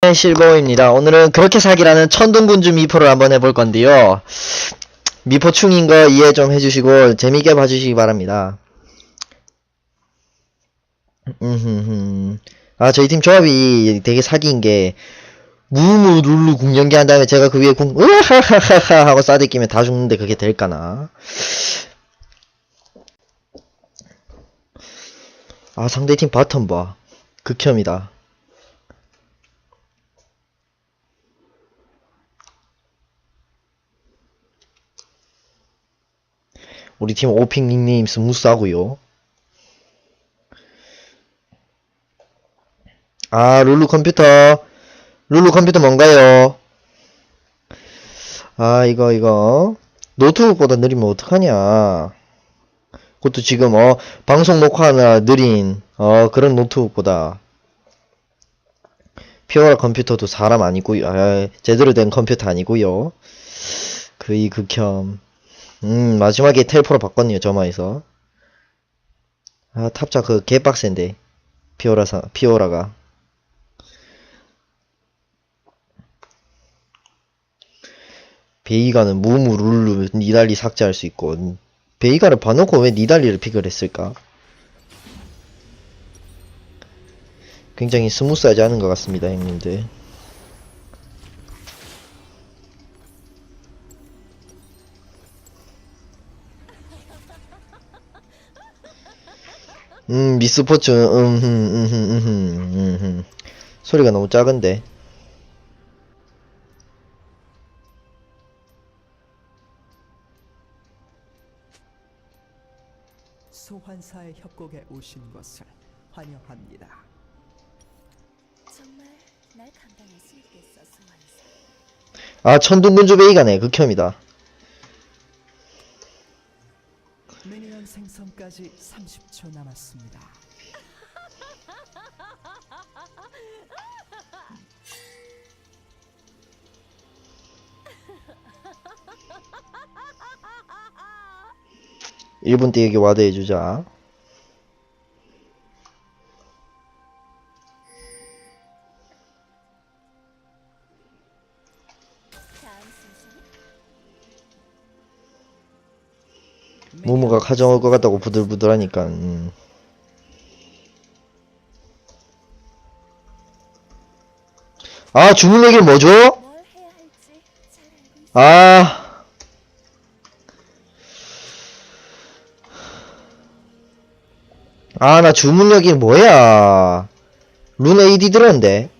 네, 실버입니다. 오늘은 그렇게 사기라는 천둥군주 미포를 한번 해볼 건데요. 미포충인 거 이해 좀 해주시고 재미있게 봐주시기 바랍니다. 아 저희 팀 조합이 되게 사기인 게 무무 룰루 궁연기 한 다음에 제가 그 위에 궁 으하하하하 하고 싸대 끼면 다 죽는데 그게 될까나? 아 상대팀 바텀 봐. 극혐이다. 우리 팀 오핑 닉네임 스무스하고요. 아 룰루 컴퓨터. 룰루 컴퓨터 뭔가요? 아 이거 이거. 노트북보다 느리면 어떡하냐? 그것도 지금 어 방송 녹화하느라 느린 어 그런 노트북보다. 피오라 컴퓨터도 사람 아니고요. 아, 제대로 된 컴퓨터 아니고요. 그이 극혐 음 마지막에 텔포로 바꿨네요 점화에서. 아 탑자 그 개빡센데. 피오라사 피오라가. 베이가는 무무 룰루 니달리 삭제할 수 있고 베이가를 봐놓고 왜 니달리를 픽을 했을까? 굉장히 스무스하지 않은 것 같습니다 형님들 음 미스포츠 음흠 음흠 음흠 음흠 소리가 너무 작은데 소환사의 협곡에 오신 것을 환영합니다. 정말 날 감당할 수 있겠어, 소환사. 아 천둥군주 베이가네 극혐이다 생성까지 30초 남았습니다. 일본 띠에게 와드해주자 가 가져올 것 같다고 부들부들하니까 음. 아 주문 얘기를 뭐죠? 아 아, 나 주문력이 뭐야? 룬 AD 들었는데?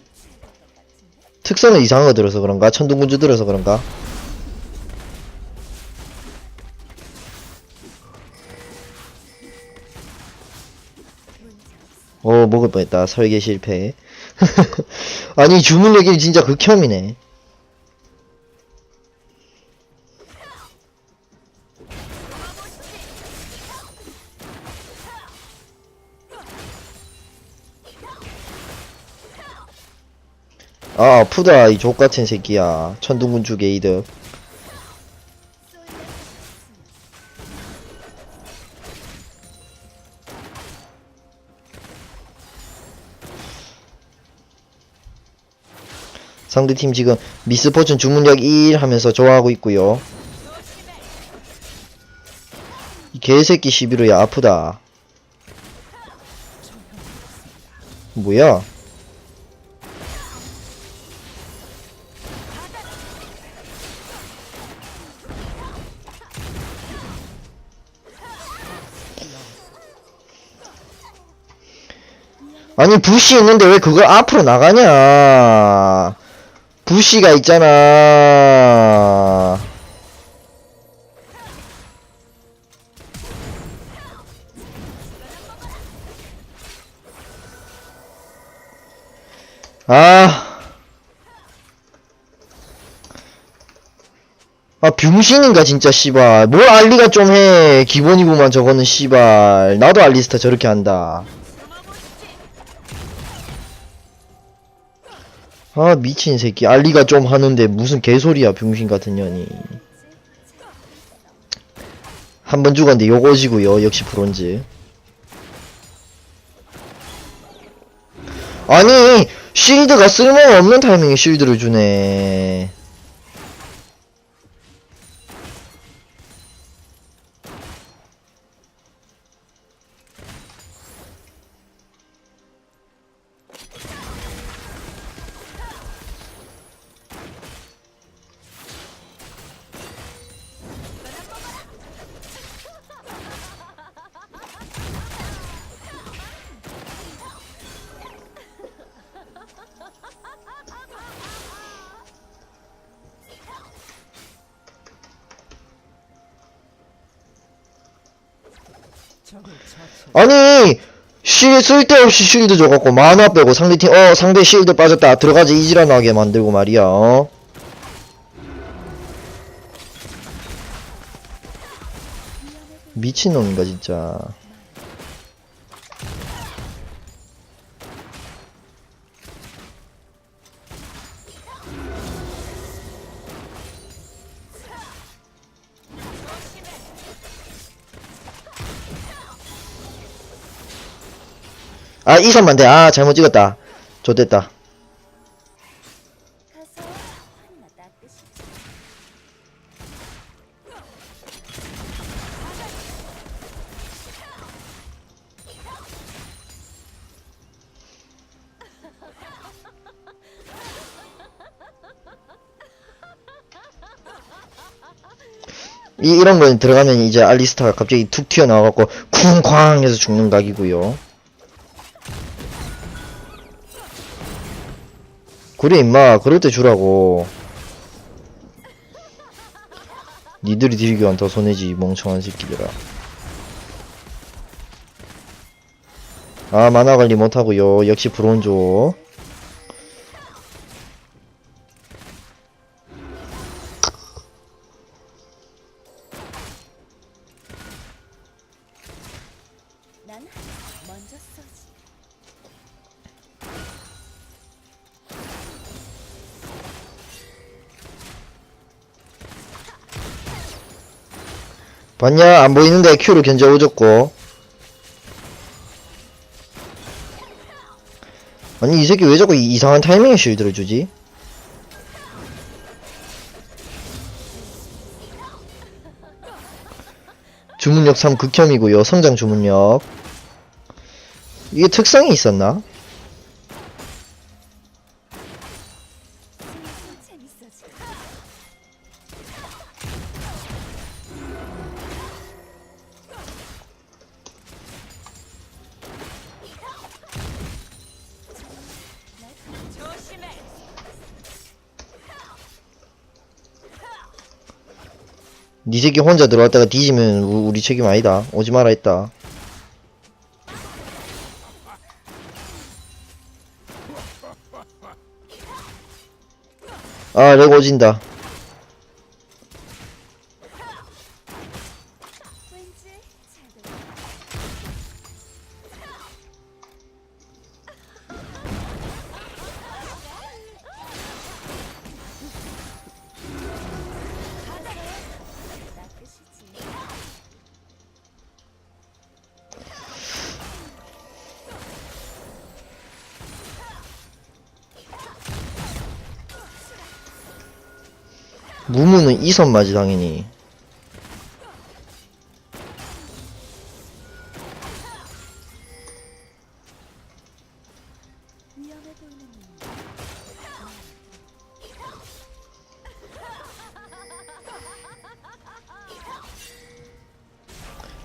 특성은 이상한 거 들어서 그런가? 천둥군주 들어서 그런가? 먹을 뻔했다. 설계 실패. 아니, 주문력이 진짜 극혐이네. 아, 아프다. 이 족같은 새끼야. 천둥군주 게이드. 상대팀 지금 미스포춘 주문력 1 하면서 좋아하고 있고요. 이 개새끼 시비로야 아프다. 뭐야? 아니 부시 있는데 왜 그걸 앞으로 나가냐 부시가 있잖아 아 아, 병신인가, 진짜, 씨발. 뭘 알리가 좀 해. 기본이구만, 저거는, 씨발. 나도 알리스타 저렇게 한다. 아 미친 새끼. 알리가 좀 하는데 무슨 개소리야 병신 같은 년이. 한 번 죽었는데 요거지고요 역시 브론즈. 아니 쉴드가 쓸모없는 타이밍에 쉴드를 주네. 쉴 쓸데없이 쉴드 줘갖고 만화 빼고 상대팀 어 상대 쉴드 빠졌다 들어가지 이지랄나게 만들고 말이야 어? 미친놈인가 진짜 아 이 선만 돼 아 잘못 찍었다. 좋됐다. 이, 이런 거 들어가면 이제 알리스타가 갑자기 툭 튀어나와갖고 쿵쾅 해서 죽는 각이고요 그래 임마. 그럴 때 주라고. 니들이 딜교환 더 손해지 이 멍청한 새끼들아. 아 만화 관리 못하고요. 역시 브론조. 난 먼저 쏘지. 봤냐 안 보이는데 Q로 견제 오졌고 아니 이 새끼 왜 자꾸 이- 이상한 타이밍에 쉴드를 주지? 주문력 3 극혐이고요 성장 주문력 이게 특성이 있었나? 니 새끼 혼자 들어왔다가 뒤지면 우- 우리 책임 아니다. 오지 마라 했다. 아렉 오진다 무무는 이선 맞이 당연히.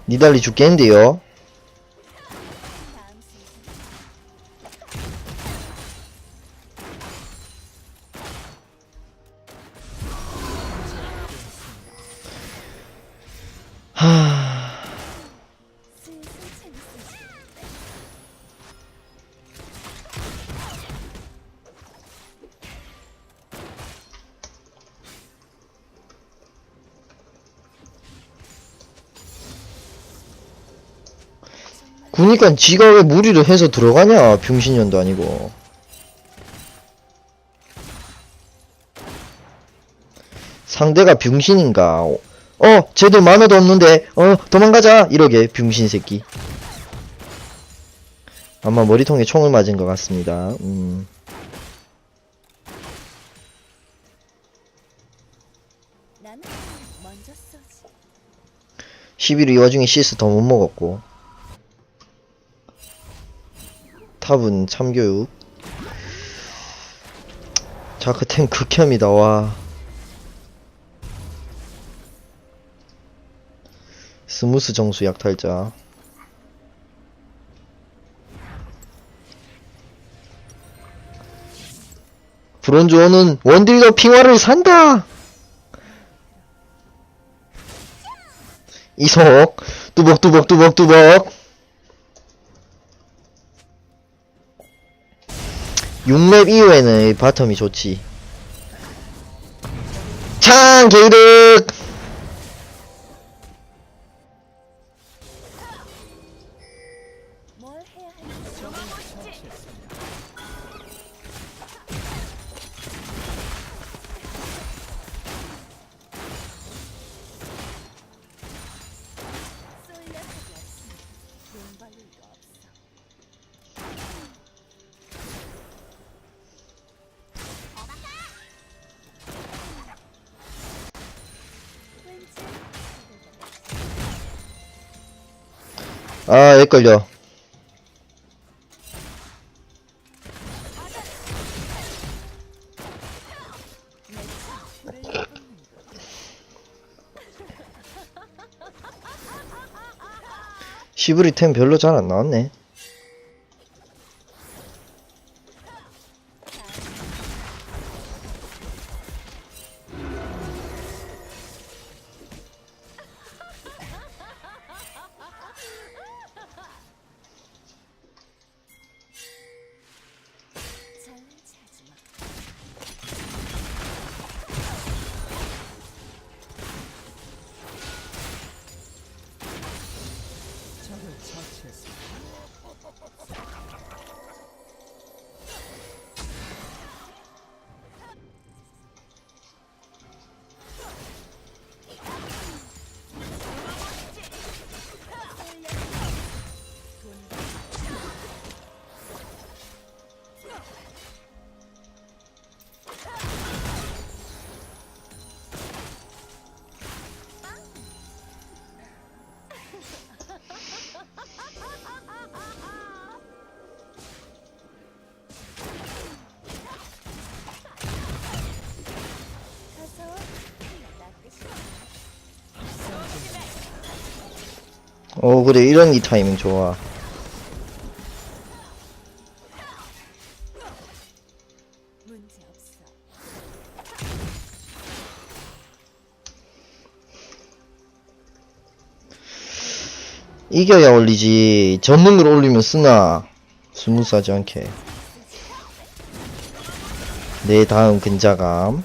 니달리 죽겠는데요 그니까 지가 왜 무리를 해서 들어가냐? 병신년도 아니고. 상대가 병신인가? 어 쟤들 만화도 없는데 어 도망가자! 이러게 병신 새끼. 아마 머리통에 총을 맞은 것 같습니다. 음. 시비를 이 와중에 CS 더 못 먹었고. 탑은 참교육. 자크템 극혐이다 와. 스무스 정수 약탈자. 브론즈원은 원딜더 핑화를 산다! 이석. 뚜벅뚜벅뚜벅뚜벅 6렙 이후에는 이 바텀이 좋지. 창 게이득 아 헷갈려. 시브리 템 별로 잘 안 나왔네 어 그래. 이런 이 타이밍 좋아. 이겨야 올리지. 전능을 올리면 쓰나? 스무스하지 않게. 내 다음 근자감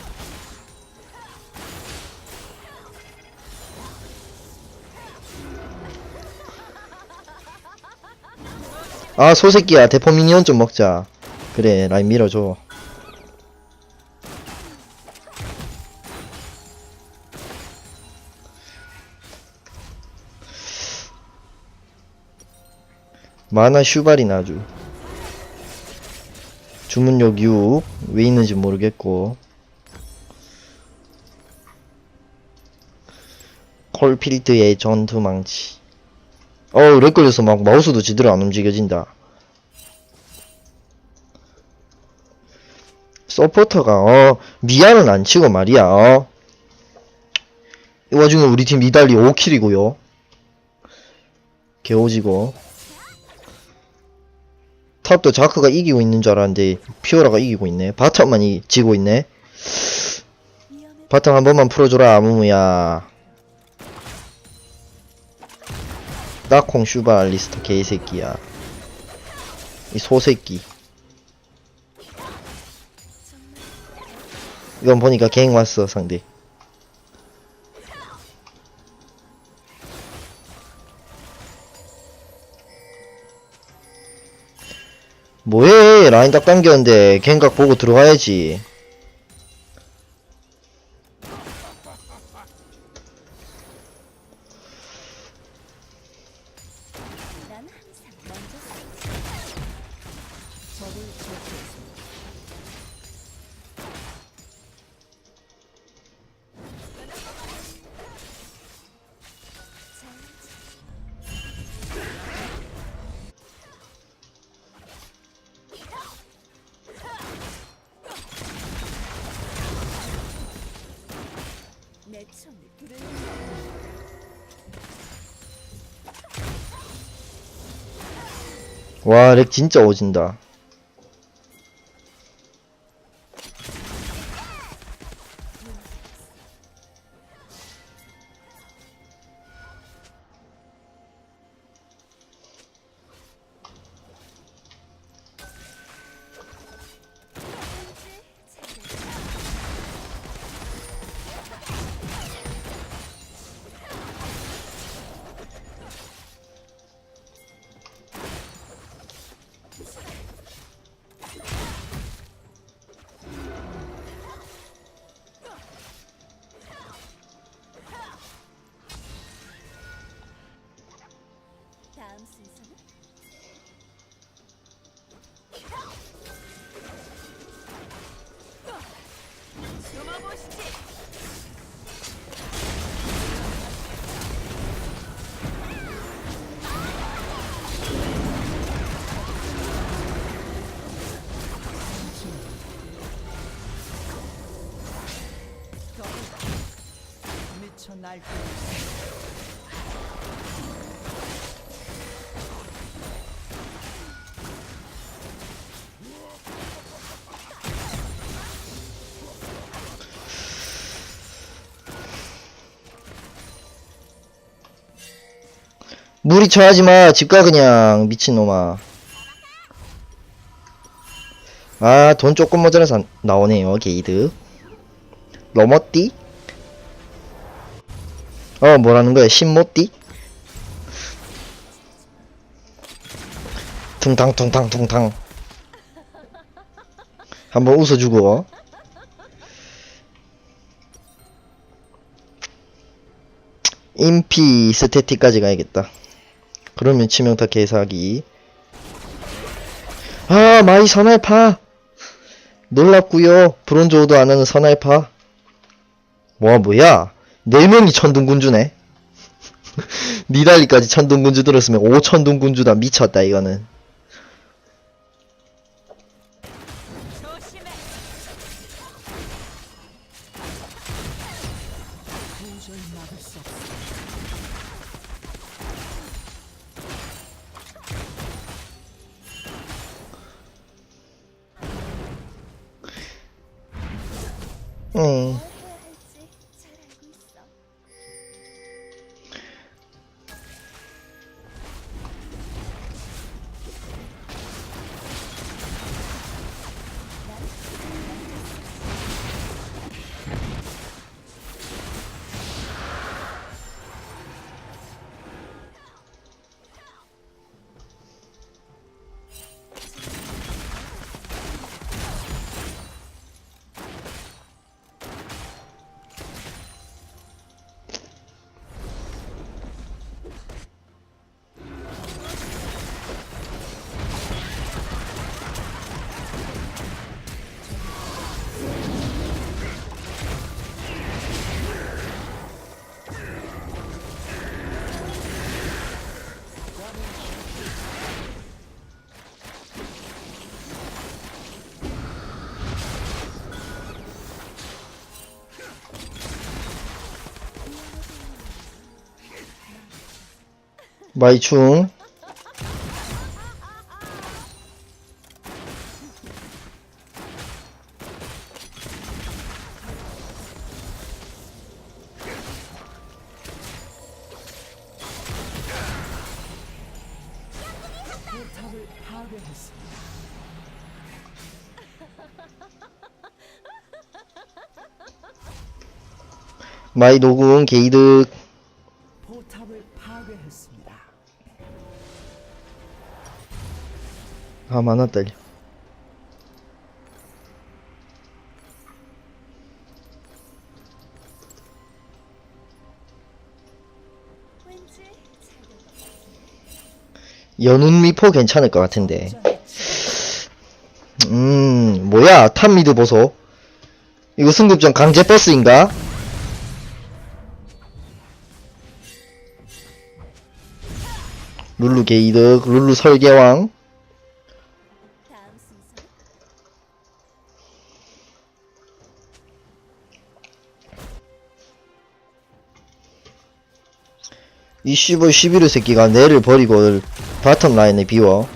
아 소새끼야. 대포 미니언 좀 먹자. 그래 라인 밀어줘. 만화 슈발이 아주. 주문력 6 왜 있는지 모르겠고. 콜필드의 전투망치 어우 렉 걸려서 막 마우스도 제대로 안 움직여진다. 서포터가 어 미아는 안 치고 말이야 어. 이 와중에 우리 팀 이달리 5킬이고요. 개오지고. 탑도 자크가 이기고 있는 줄 알았는데 피오라가 이기고 있네. 바텀만 이, 지고 있네. 바텀 한 번만 풀어줘라 아무무야 딱콩 슈바 알리스타 개새끼야. 이 소새끼. 이건 보니까 갱 왔어 상대. 뭐해? 라인 딱 당겼는데 갱각 보고 들어가야지 적을 처치했습니다. 와, 렉 진짜 오진다. 다음 순서는 날뛰고 있어. 무리 쳐하지 마. 집가 그냥 미친놈아. 아, 돈 조금 모자라서 안- 나오네요. 게이드. 로머띠? 어, 뭐라는 거야? 신모띠? 퉁탕 퉁탕 퉁탕. 한번 웃어주고. 인피 스태틱까지 가야겠다. 그러면 치명타 개사기. 아, 마이 선알파! 놀랍구요. 브론즈 오도 안 하는 선알파. 와, 뭐야. 네 명이 천둥군주네. 니달리까지 천둥군주 들었으면 5천둥군주다. 미쳤다, 이거는. 조심 마이충. 마이 노궁 게이드. 아, 만화 딸려. 왠지 잘될것 같아. 연운 미포 괜찮을 것 같은데. 음, 뭐야, 탑 미드 보소. 이거 승급전 강제 버스인가? 룰루 게이드, 룰루 설계왕. 이 씨발 11호 새끼가 내를 버리고 바텀 라인에 비워.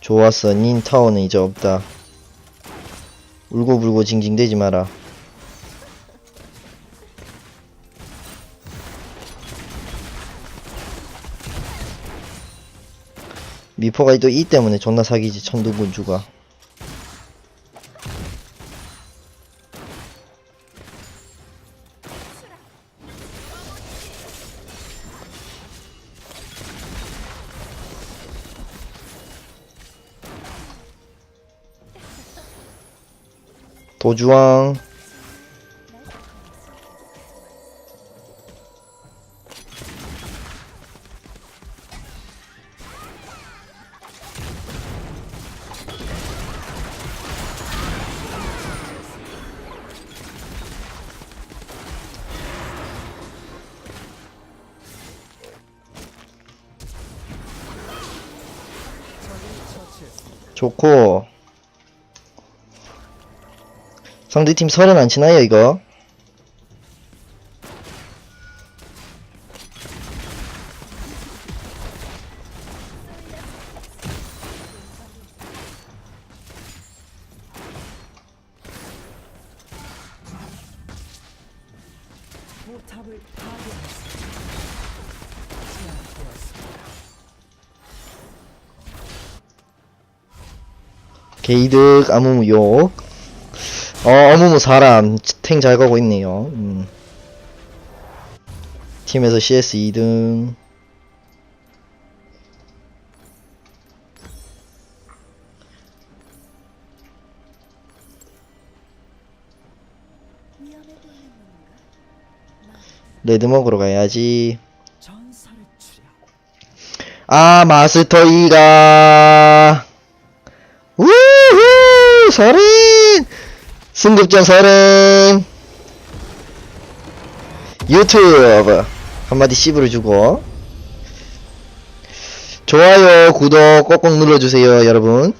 좋았어. 닌 타워는 이제 없다. 울고불고 징징대지 마라. 미포가 또 이 때문에 존나 사기지 천둥군주가 도주왕. 좋고 상대팀 설은 안 치나요 이거? 게이득 아무 무 욕. 어 아무무 사람 탱 잘 가고 있네요. 음. 팀에서 CS 2등. 위험해 보이는 건가? 레드 먹으러 가야지. 아 마스터 2가 우후 서린 승급전 서린 유튜브 한마디 씹으러 주고. 좋아요 구독 꼭꼭 눌러주세요 여러분